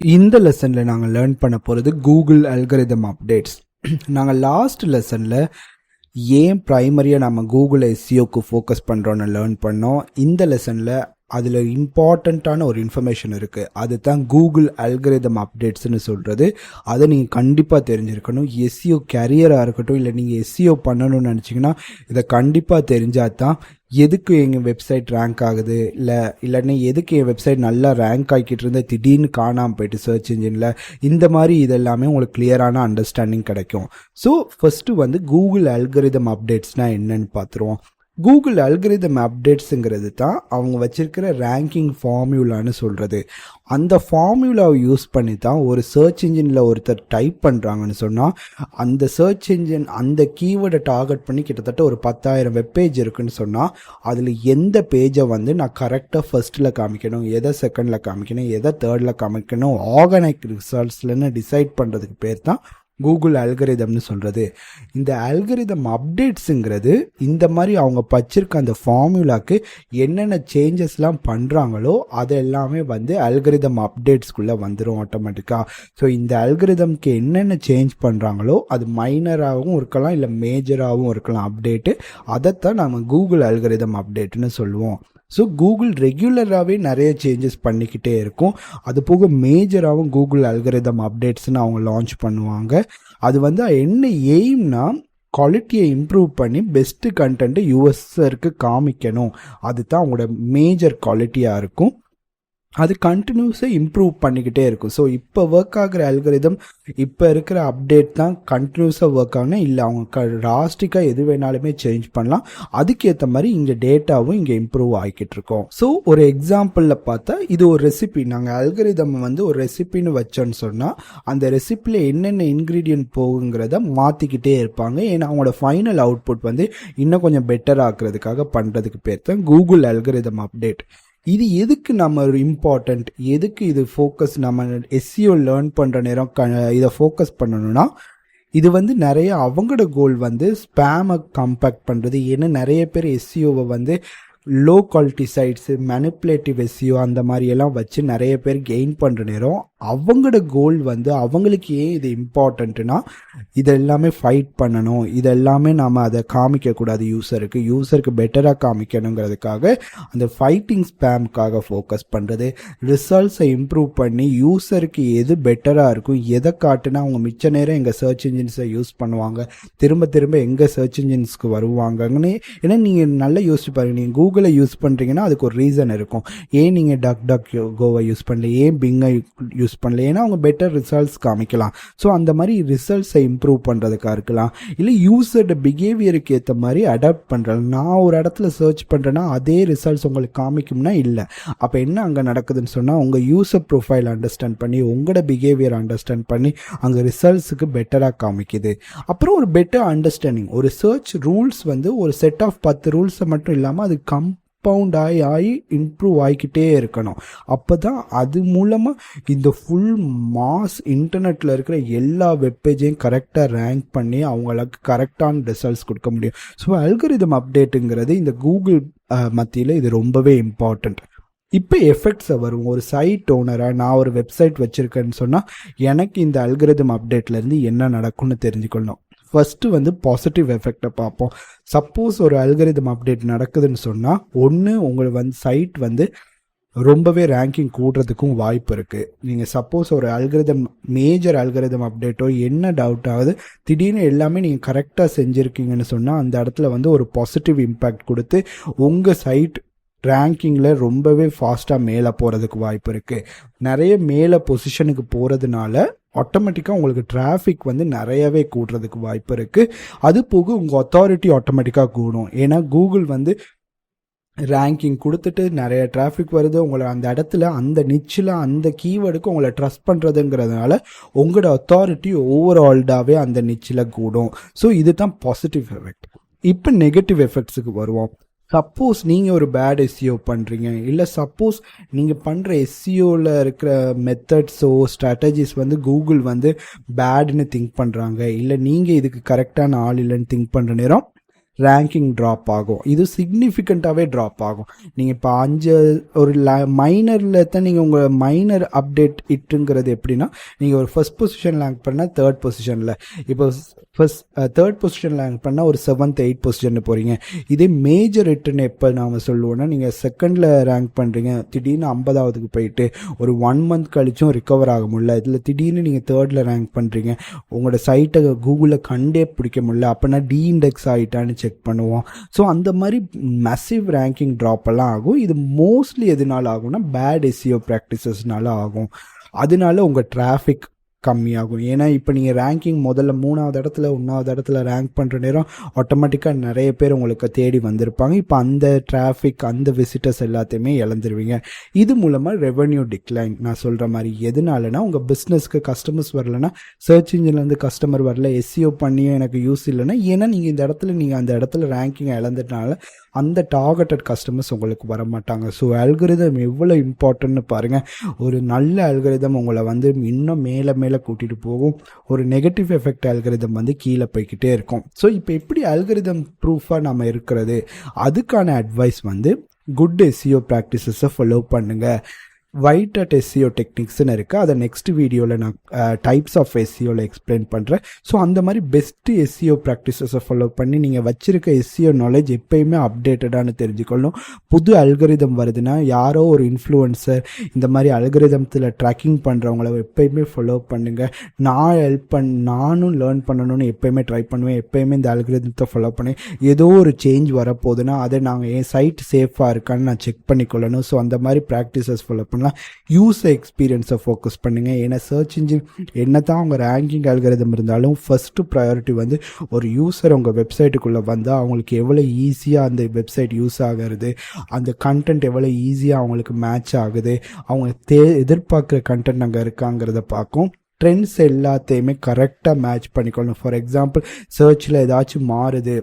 இந்த லெசனில் நாங்கள் லேர்ன் பண்ண போகிறது கூகுள் அல்கரிதம் அப்டேட்ஸ் நாங்கள் லாஸ்ட் லெசனில் ஏன் ப்ரைமரியாக நம்ம கூகுள் எஸ்சிஓக்கு ஃபோக்கஸ் பண்ணுறோன்னு லேர்ன் பண்ணோம்? இந்த லெசனில் அதில் இம்பார்ட்டண்ட்டான ஒரு இன்ஃபர்மேஷன் இருக்குது அது தான் கூகுள் அல்கரிதம் அப்டேட்ஸ்னு சொல்கிறது அதை நீங்கள் கண்டிப்பாக தெரிஞ்சிருக்கணும். எஸ்சிஓ கேரியராக இருக்கட்டும் இல்லை நீங்கள் எஸ்சிஓ பண்ணணும்னு நினச்சிங்கன்னா இதை கண்டிப்பாக தெரிஞ்சால் தான் எதுக்கு எங்கள் வெப்சைட் ரேங்க் ஆகுது? இல்லை இல்லைன்னா எதுக்கு என் வெப்சைட் நல்லா ரேங்க் ஆகிக்கிட்டு இருந்தால் திடீர்னு காணாமல் போயிட்டு சர்ச் இன்ஜினில் இந்த மாதிரி இதெல்லாமே உங்களுக்கு கிளியரான அண்டர்ஸ்டாண்டிங் கிடைக்கும். ஸோ ஃபஸ்ட்டு வந்து கூகுள் அல்கரிதம் அப்டேட்ஸ்னால் என்னன்னு பார்த்துருவோம் கூகுள் அல்கிரிதம் அப்டேட்ஸுங்கிறது தான் அவங்க வச்சிருக்கிற ரேங்கிங் ஃபார்முலான்னு சொல்கிறது அந்த ஃபார்முலாவை யூஸ் பண்ணி தான் ஒரு சர்ச் இன்ஜினில் ஒருத்தர் டைப் பண்ணுறாங்கன்னு சொன்னால் அந்த சர்ச் இன்ஜின் அந்த கீவேர்டை டார்கெட் பண்ணி கிட்டத்தட்ட ஒரு பத்தாயிரம் வெப்பேஜ் இருக்குன்னு சொன்னால் அதில் எந்த பேஜை வந்து நான் கரெக்டாக ஃபர்ஸ்ட்டில் காமிக்கணும் எதை செகண்டில் காமிக்கணும் எதை தேர்டில் காமிக்கணும் ஆர்கானிக் ரிசல்ட்ஸ்லன்னு டிசைட் பண்ணுறதுக்கு பேர் தான் கூகுள் அல்கரிதம்னு சொல்கிறது இந்த அல்கரிதம் அப்டேட்ஸுங்கிறது இந்த மாதிரி அவங்க பச்சிருக்க அந்த ஃபார்முலாக்கு என்னென்ன சேஞ்சஸ்லாம் பண்ணுறாங்களோ அது எல்லாமே வந்து அல்கரிதம் அப்டேட்ஸ்குள்ளே வந்துடும் ஆட்டோமேட்டிக்காக ஸோ இந்த அல்கரிதம்க்கு என்னென்ன சேஞ்ச் பண்ணுறாங்களோ அது மைனராகவும் இருக்கலாம் இல்லை மேஜராகவும் இருக்கலாம் அப்டேட்டு அதைத்தான் நம்ம கூகுள் அல்கரிதம் அப்டேட்டுன்னு சொல்லுவோம். ஸோ கூகுள் ரெகுலராகவே நிறைய சேஞ்சஸ் பண்ணிக்கிட்டே இருக்கும். அது போக மேஜராகவும் கூகுள் அல்கரிதம் அப்டேட்ஸ்னு அவங்க லான்ச் பண்ணுவாங்க. அது வந்து என்ன எய்ம்னா குவாலிட்டியை இம்ப்ரூவ் பண்ணி பெஸ்ட்டு கண்டென்ட்டு யூஎஸ்ஸருக்கு காமிக்கணும். அதுதான் அவங்களோட மேஜர் குவாலிட்டியாக இருக்கும். அது கண்டினியூஸாக இம்ப்ரூவ் பண்ணிக்கிட்டே இருக்கும். ஸோ இப்போ ஒர்க் ஆகிற அல்கரிதம் இப்போ இருக்கிற அப்டேட் தான் கண்டினியூஸாக ஒர்க் ஆகுனா இல்லை அவங்க க லாஸ்டிக்காக எது வேணாலுமே சேஞ்ச் பண்ணலாம். அதுக்கேற்ற மாதிரி இங்கே டேட்டாவும் இங்கே இம்ப்ரூவ் ஆகிக்கிட்டு இருக்கோம். ஸோ ஒரு எக்ஸாம்பிளில் பார்த்தா இது ஒரு ரெசிபி நாங்கள் அல்கரிதம் வந்து ஒரு ரெசிபின்னு வச்சோன்னு சொன்னால் அந்த ரெசிப்பியில் என்னென்ன இன்க்ரீடியன்ட் போகுங்கிறத மாற்றிக்கிட்டே இருப்பாங்க. ஏன்னா அவங்களோட ஃபைனல் அவுட்புட் வந்து இன்னும் கொஞ்சம் பெட்டர் ஆக்குறதுக்காக பண்ணுறதுக்கு பேர் தான் கூகுள் அல்கரிதம் அப்டேட் இது எதுக்கு நம்ம இம்பார்ட்டண்ட் எதுக்கு இது ஃபோக்கஸ் நம்ம எஸ்சிஓ லேர்ன் பண்ணுற நேரம் க இதை ஃபோக்கஸ் பண்ணணும்னா இது வந்து நிறைய அவங்களோட கோல் வந்து ஸ்பேமை கம்பேக்ட் பண்ணுறது ஏன்னா நிறைய பேர் எஸ்சிஓவை வந்து low quality sites manipulative SEO அந்த மாதிரியெல்லாம் வச்சு நிறைய பேர் கெயின் பண்ணுற நேரம். அவங்களோட கோல் வந்து அவங்களுக்கு ஏன் இது இம்பார்ட்டண்ட்டுனா இது எல்லாமே ஃபைட் பண்ணணும். இது எல்லாமே நாம் அதை காமிக்கக்கூடாது யூஸருக்கு யூஸருக்கு பெட்டராக காமிக்கணுங்கிறதுக்காக அந்த ஃபைட்டிங் ஸ்பேமுக்காக ஃபோக்கஸ் பண்ணுறது ரிசல்ட்ஸை இம்ப்ரூவ் பண்ணி யூஸருக்கு எது பெட்டராக இருக்கும் எதை காட்டுனா அவங்க மிச்ச நேரம் எங்கள் சர்ச் இன்ஜின்ஸை யூஸ் பண்ணுவாங்க. திரும்ப திரும்ப எங்கள் சர்ச் இன்ஜின்ஸ்க்கு வருவாங்கன்னு ஏன்னா நீங்கள் நல்லா யோசிச்சு பாருங்க. நீங்கள் கூகுளை யூஸ் பண்ணுறீங்கன்னா அதுக்கு ஒரு ரீசன் இருக்கும். ஏன் நீங்கள் டக் டக் கோவை யூஸ் பண்ணல? ஏன் பிங்கை யூஸ் பண்ணல? ஏன்னா அவங்க பெட்டர் ரிசல்ட்ஸ் காமிக்கலாம். ஸோ அந்த மாதிரி ரிசல்ட்ஸை இம்ப்ரூவ் பண்ணுறதுக்காக இருக்கலாம். இல்லை யூசரோட பிஹேவியருக்கு ஏற்ற மாதிரி அடாப்ட் பண்ணுறது நான் ஒரு இடத்துல சர்ச் பண்ணுறேன்னா அதே ரிசல்ட்ஸ் உங்களுக்கு காமிக்கும்னா இல்லை. அப்போ என்ன அங்கே நடக்குதுன்னு சொன்னால் உங்கள் யூசர் ப்ரொஃபைல் அண்டர்ஸ்டாண்ட் பண்ணி உங்களோட பிஹேவியர் அண்டர்ஸ்டாண்ட் பண்ணி அங்கே ரிசல்ட்ஸுக்கு பெட்டராக காமிக்குது. அப்புறம் ஒரு பெட்டர் அண்டர்ஸ்டாண்டிங் ஒரு சர்ச் ரூல்ஸ் வந்து ஒரு செட் ஆஃப் பத்து ரூல்ஸை மட்டும் இல்லாமல் அது கம் கம்பவுண்ட் ஆகி ஆகி இம்ப்ரூவ் ஆகிக்கிட்டே இருக்கணும். அப்போ தான் அது மூலமாக இந்த ஃபுல் மாஸ் இன்டர்நெட்டில் இருக்கிற எல்லா வெப்பேஜையும் கரெக்டாக ரேங்க் பண்ணி அவங்களுக்கு கரெக்டான ரிசல்ட்ஸ் கொடுக்க முடியும். ஸோ அல்கரிதம் அப்டேட்டுங்கிறது இந்த கூகுள் மத்தியில் இது ரொம்பவே இம்பார்ட்டண்ட் இப்போ எஃபெக்ட்ஸை வரும். ஒரு சைட் ஓனராக நான் ஒரு வெப்சைட் வச்சுருக்கேன்னு சொன்னால் எனக்கு இந்த அல்கிரதம் அப்டேட்லேருந்து என்ன நடக்கும்னு தெரிஞ்சுக்கணும் ஃபஸ்ட்டு வந்து பாசிட்டிவ் எஃபெக்டை பார்ப்போம். சப்போஸ் ஒரு அல்கரிதம் அப்டேட் நடக்குதுன்னு சொன்னால் ஒன்று உங்களுக்கு வந்து சைட் வந்து ரொம்பவே ரேங்கிங் கூடுறதுக்கும் வாய்ப்பு இருக்குது நீங்கள் சப்போஸ் ஒரு அல்கரிதம் மேஜர் அல்கரிதம் அப்டேட்டோ என்ன டவுட் ஆகுது திடீர்னு எல்லாமே நீங்கள் கரெக்டாக செஞ்சுருக்கீங்கன்னு சொன்னால் அந்த இடத்துல வந்து ஒரு பாசிட்டிவ் இம்பேக்ட் கொடுத்து உங்கள் சைட் ரேங்கிங்கில் ரொம்பவே ஃபாஸ்ட்டாக மேலே போகிறதுக்கு வாய்ப்பு இருக்குது நிறைய மேலே பொசிஷனுக்கு போகிறதுனால ஆட்டோமேட்டிக்காக உங்களுக்கு டிராஃபிக் வந்து நிறையவே கூடுறதுக்கு வாய்ப்பு இருக்குது அது போக உங்கள் அத்தாரிட்டி ஆட்டோமேட்டிக்காக கூடும். ஏன்னா கூகுள் வந்து ரேங்கிங் கொடுத்துட்டு நிறைய டிராஃபிக் வருது. உங்களை அந்த இடத்துல அந்த நிச்சில் அந்த கீவேர்டுக்கு உங்களை ட்ரஸ்ட் பண்ணுறதுங்கிறதுனால உங்களோட அத்தாரிட்டி ஓவரால்டாகவே அந்த நிச்சில் கூடும். ஸோ இது தான் பாசிட்டிவ் எஃபெக்ட் இப்போ நெகட்டிவ் எஃபெக்ட்ஸுக்கு வருவோம். சப்போஸ் நீங்கள் ஒரு பேட் எஸ்சிஓ பண்ணுறீங்க இல்லை சப்போஸ் நீங்கள் பண்ணுற எஸ்சிஓவில் இருக்கிற மெத்தட்ஸோ ஸ்ட்ராட்டஜிஸ் வந்து கூகுள் வந்து பேடுன்னு திங்க் பண்ணுறாங்க இல்லை நீங்கள் இதுக்கு கரெக்டான ஆள் இல்லைன்னு திங்க் பண்ணுற நேரம் ரேங்கிங் ட்ராப் ஆகும். இது சிக்னிஃபிகண்ட்டாகவே ட்ராப் ஆகும். நீங்கள் இப்போ அஞ்சு ஒரு மைனரில் தான் நீங்கள் உங்கள் மைனர் அப்டேட் இட்டுங்கிறது எப்படின்னா நீங்கள் ஒரு ஃபர்ஸ்ட் பொசிஷன் லேங்க் பண்ணால் தேர்ட் பொசிஷனில் இப்போ ஃபர்ஸ்ட் தேர்ட் பொசிஷன் லேங்க் பண்ணால் ஒரு செவன்த் எயிட் பொசிஷன் போகிறீங்க இதே மேஜர் இட்டுன்னு எப்போ நாம் சொல்லுவோம்னா நீங்கள் செகண்டில் ரேங்க் பண்ணுறீங்க திடீர்னு ஐம்பதாவதுக்கு போயிட்டு ஒரு ஒன் மந்த் கழிச்சும் ரிகவர் ஆக முடியல. இதில் திடீர்னு நீங்கள் தேர்டில் ரேங்க் பண்ணுறீங்க உங்களோட சைட்டை கூகுளில் கண்டே பிடிக்க முடியல. அப்படின்னா டி இண்டெக்ஸ் ஆகிட்டான்னு செக் பண்ணுவோம். ஸோ அந்த மாதிரி மெசிவ் ரேங்கிங் ட்ராப் எல்லாம் ஆகும். இது மோஸ்ட்லி எதனால ஆகும்னா பேட் எஸ்சிஓ ப்ராக்டிசஸ்னால ஆகும். அதனால உங்கள் டிராஃபிக் கம்மியாகும். ஏன்னா இப்போ நீங்கள் ரேங்கிங் முதல்ல மூணாவது இடத்துல ஒன்றாவது இடத்துல ரேங்க் பண்ணுற நேரம் ஆட்டோமேட்டிக்காக நிறைய பேர் உங்களுக்கு தேடி வந்திருப்பாங்க. இப்போ அந்த டிராஃபிக் அந்த விசிட்டர்ஸ் எல்லாத்தையுமே இழந்துருவீங்க. இது மூலமாக ரெவன்யூ டிக்ளைன் நான் சொல்கிற மாதிரி எதனாலனா உங்கள் பிஸ்னஸ்க்கு கஸ்டமர்ஸ் வரலன்னா சர்ச் இன்ஜின்லேருந்து கஸ்டமர் வரல எஸ்சிஓ பண்ணியும் எனக்கு யூஸ் இல்லைன்னா ஏன்னா நீங்கள் இந்த இடத்துல நீங்கள் அந்த இடத்துல ரேங்கிங் இழந்ததுனால அந்த டார்கெட்டட் கஸ்டமர்ஸ் உங்களுக்கு வர மாட்டாங்க ஸோ அல்கரிதம் எவ்வளோ இம்பார்ட்டன்ட்னு பாருங்கள் ஒரு நல்ல அல்கரிதம் உங்களை வந்து இன்னும் மேலே மேலே கூட்டிகிட்டு போகும். ஒரு நெகட்டிவ் எஃபெக்ட் அல்கரிதம் வந்து கீழே போய்கிட்டே இருக்கும். ஸோ இப்போ எப்படி அல்கரிதம் ப்ரூஃபாக நம்ம இருக்கிறது? அதுக்கான அட்வைஸ் வந்து குட் எஸ்சிஓ ப்ராக்டிசஸை ஃபாலோ பண்ணுங்கள் வைட் அட் எஸ்சிஓ டெக்னிக்ஸ்னு இருக்குது அதை நெக்ஸ்ட் வீடியோவில் நான் டைப்ஸ் ஆஃப் எஸ்சிஓவில் எக்ஸ்பிளைன் பண்ணுறேன் ஸோ அந்த மாதிரி பெஸ்ட்டு எஸ்சிஓ ப்ராக்டிசஸை ஃபாலோ பண்ணி நீங்கள் வச்சிருக்க எஸ்சிஓ நாலேஜ் எப்பயுமே அப்டேட்டடானு தெரிஞ்சுக்கொள்ளணும். புது அல்கரிதம் வருதுன்னா யாரோ ஒரு இன்ஃப்ளூயன்சர் இந்த மாதிரி அல்கரிதத்தில் ட்ராக்கிங் பண்ணுறவங்கள எப்பயுமே ஃபாலோ பண்ணுங்கள் நான் ஹெல்ப் பண் நானும் லேர்ன் பண்ணணும்னு எப்பயுமே ட்ரை பண்ணுவேன். எப்பயுமே இந்த அல்கரிதத்தை ஃபாலோ பண்ணி ஏதோ ஒரு சேஞ்ச் வரப்போகுதுன்னா அதை நாங்கள் என் சைட் சேஃபாக இருக்கான்னு நான் செக் பண்ணிக்கொள்ளணும். ஸோ அந்த மாதிரி ப்ராக்டிசஸ் ஃபாலோ பண்ணலாம். யூஸர் எக்ஸ்பீரியன்ஸை ஃபோக்கஸ் பண்ணுங்கள் ஏன்னா சர்ச் இன்ஜின் என்ன தான் அவங்க ரேங்கிங் அல்கரிதம் இருந்தாலும் ஃபஸ்ட்டு ப்ரையாரிட்டி வந்து ஒரு யூசர் உங்கள் வெப்சைட்டுக்குள்ளே வந்தால் அவங்களுக்கு எவ்வளோ ஈஸியாக அந்த வெப்சைட் யூஸ் ஆகிறது அந்த கண்டென்ட் எவ்வளோ ஈஸியாக அவங்களுக்கு மேட்ச் ஆகுது அவங்க தே எதிர்பார்க்குற கண்டென்ட் அங்கே இருக்காங்கிறத பார்க்கும். ட்ரெண்ட்ஸ் எல்லாத்தையுமே கரெக்டாக மேட்ச் பண்ணிக்கொள்ளணும். ஃபார் எக்ஸாம்பிள் சர்ச்சில் ஏதாச்சும் மாறுது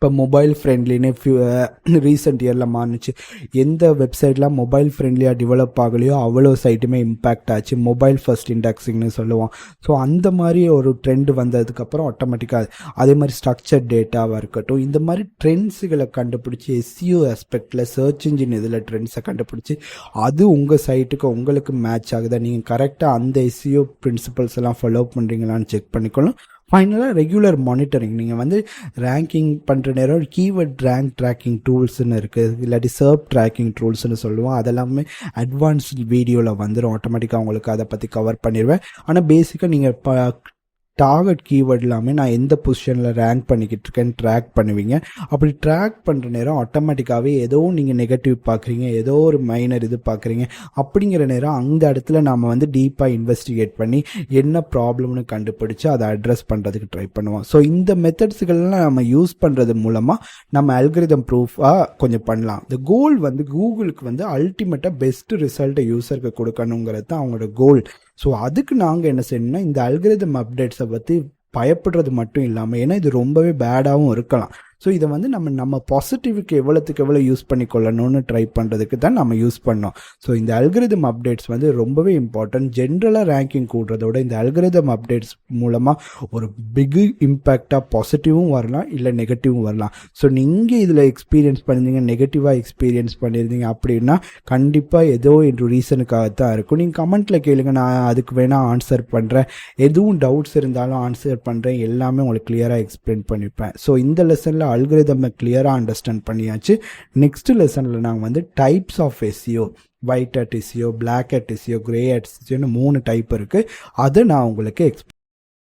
இப்போ மொபைல் ஃப்ரெண்ட்லின்னு ஃபியூ ரீசெண்ட் இயரில் மாறுனுச்சு எந்த வெப்சைட்லாம் மொபைல் ஃப்ரெண்ட்லியாக டெவலப் ஆகலையோ அவ்வளோ சைட்டுமே இம்பேக்ட் ஆச்சு. மொபைல் ஃபர்ஸ்ட் இண்டெக்ஸிங்னு சொல்லுவோம். ஸோ அந்த மாதிரி ஒரு ட்ரெண்ட் வந்ததுக்கப்புறம் ஆட்டோமேட்டிக்காக அதே மாதிரி ஸ்ட்ரக்சர் டேட்டாவாக இருக்கட்டும் இந்த மாதிரி ட்ரெண்ட்ஸுகளை கண்டுபிடிச்சி எஸ்சியூ ஆஸ்பெக்டில் சர்ச் இன்ஜின் இதில் ட்ரெண்ட்ஸை கண்டுபிடிச்சி அது உங்கள் சைட்டுக்கு உங்களுக்கு மேட்ச் ஆகுதா? நீங்கள் கரெக்டாக அந்த எஸ்சியூ பிரின்சிபல்ஸ் எல்லாம் ஃபாலோ பண்ணுறீங்களான்னு செக் பண்ணிக்கணும் ஃபைனலாக ரெகுலர் மானிட்டரிங் நீங்கள் வந்து ரேங்கிங் பண்ணுற நேரம் கீவேர்ட் ரேங்க் ட்ராக்கிங் டூல்ஸ்னு இருக்குது இல்லாட்டி சர்ப் ட்ராக்கிங் டூல்ஸ்னு சொல்லுவோம். அதெல்லாமே அட்வான்ஸ்ட் வீடியோவில் வந்துடும் ஆட்டோமேட்டிக்காக உங்களுக்கு அதை பற்றி கவர் பண்ணிடுவேன் ஆனால் பேசிக்காக நீங்கள் ப டார்கெட் கீவேர்ட் எல்லாமே நான் எந்த பொசிஷனில் ரேங்க் பண்ணிக்கிட்டு இருக்கேன்னு ட்ராக் பண்ணுவீங்க. அப்படி ட்ராக் பண்ணுற நேரம் ஆட்டோமேட்டிக்காகவே ஏதோ நீங்கள் நெகட்டிவ் பார்க்குறீங்க ஏதோ ஒரு மைனர் இது பார்க்குறீங்க. அப்படிங்கிற நேரம் அந்த இடத்துல நாம் வந்து டீப்பாக இன்வெஸ்டிகேட் பண்ணி என்ன ப்ராப்ளம்னு கண்டுபிடிச்சு அதை அட்ரஸ் பண்ணுறதுக்கு ட்ரை பண்ணுவோம். ஸோ இந்த மெத்தட்ஸுகள்லாம் நம்ம யூஸ் பண்ணுறது மூலமாக நம்ம அல்கிரிதம் ப்ரூஃபாக கொஞ்சம் பண்ணலாம். இந்த கோல் வந்து கூகுளுக்கு வந்து அல்டிமேட்டாக பெஸ்ட் ரிசல்ட்டை யூசருக்கு கொடுக்கணுங்கிறது தான் அவங்களோட கோல் ஸோ அதுக்கு நாங்கள் என்ன செய்யணும்னா இந்த அல்கிரிதம் அப்டேட்ஸை பற்றி பயப்படுறது மட்டும் இல்லாமல் ஏன்னா இது ரொம்பவே பேடாகவும் இருக்கலாம். ஸோ இதை வந்து நம்ம நம்ம பாசிட்டிவ்க்கு எவ்வளோத்துக்கு எவ்வளோ யூஸ் பண்ணிக்கொள்ளணும்னு ட்ரை பண்ணுறதுக்கு தான் நம்ம யூஸ் பண்ணோம். ஸோ இந்த அல்கிரிதம் அப்டேட்ஸ் வந்து ரொம்பவே இம்பார்ட்டன்ட் ஜென்ரலாக ரேங்கிங் கூடுறதோட இந்த அல்கிரிதம் அப்டேட்ஸ் மூலமாக ஒரு பிக் இம்பேக்டாக பாசிட்டிவும் வரலாம் இல்லை நெகட்டிவும் வரலாம். ஸோ நீங்கள் இதில் எக்ஸ்பீரியன்ஸ் பண்ணியிருந்தீங்க நெகட்டிவாக எக்ஸ்பீரியன்ஸ் பண்ணியிருந்தீங்க அப்படின்னா கண்டிப்பாக ஏதோ என்று ரீசனுக்காக தான் இருக்கும். நீங்கள் கமெண்ட்டில் கேளுங்க நான் அதுக்கு வேணால் ஆன்சர் பண்ணுறேன் எதுவும் டவுட்ஸ் இருந்தாலும் ஆன்சர் பண்ணுறேன் எல்லாமே உங்களுக்கு கிளியராக எக்ஸ்பிளைன் பண்ணிப்பேன். ஸோ இந்த லெசனில் அல்கிரிதமை கிளியராக அண்டர்ஸ்டாண்ட் பண்ணியாச்சு. நெக்ஸ்ட் லெசனில் நாங்கள் வந்து types of SEO white hat SEO black hat SEO grey hat எஸ்சிஓன்னு மூணு டைப் இருக்குது அதை நான் உங்களுக்கு எக்ஸ்பிளைன்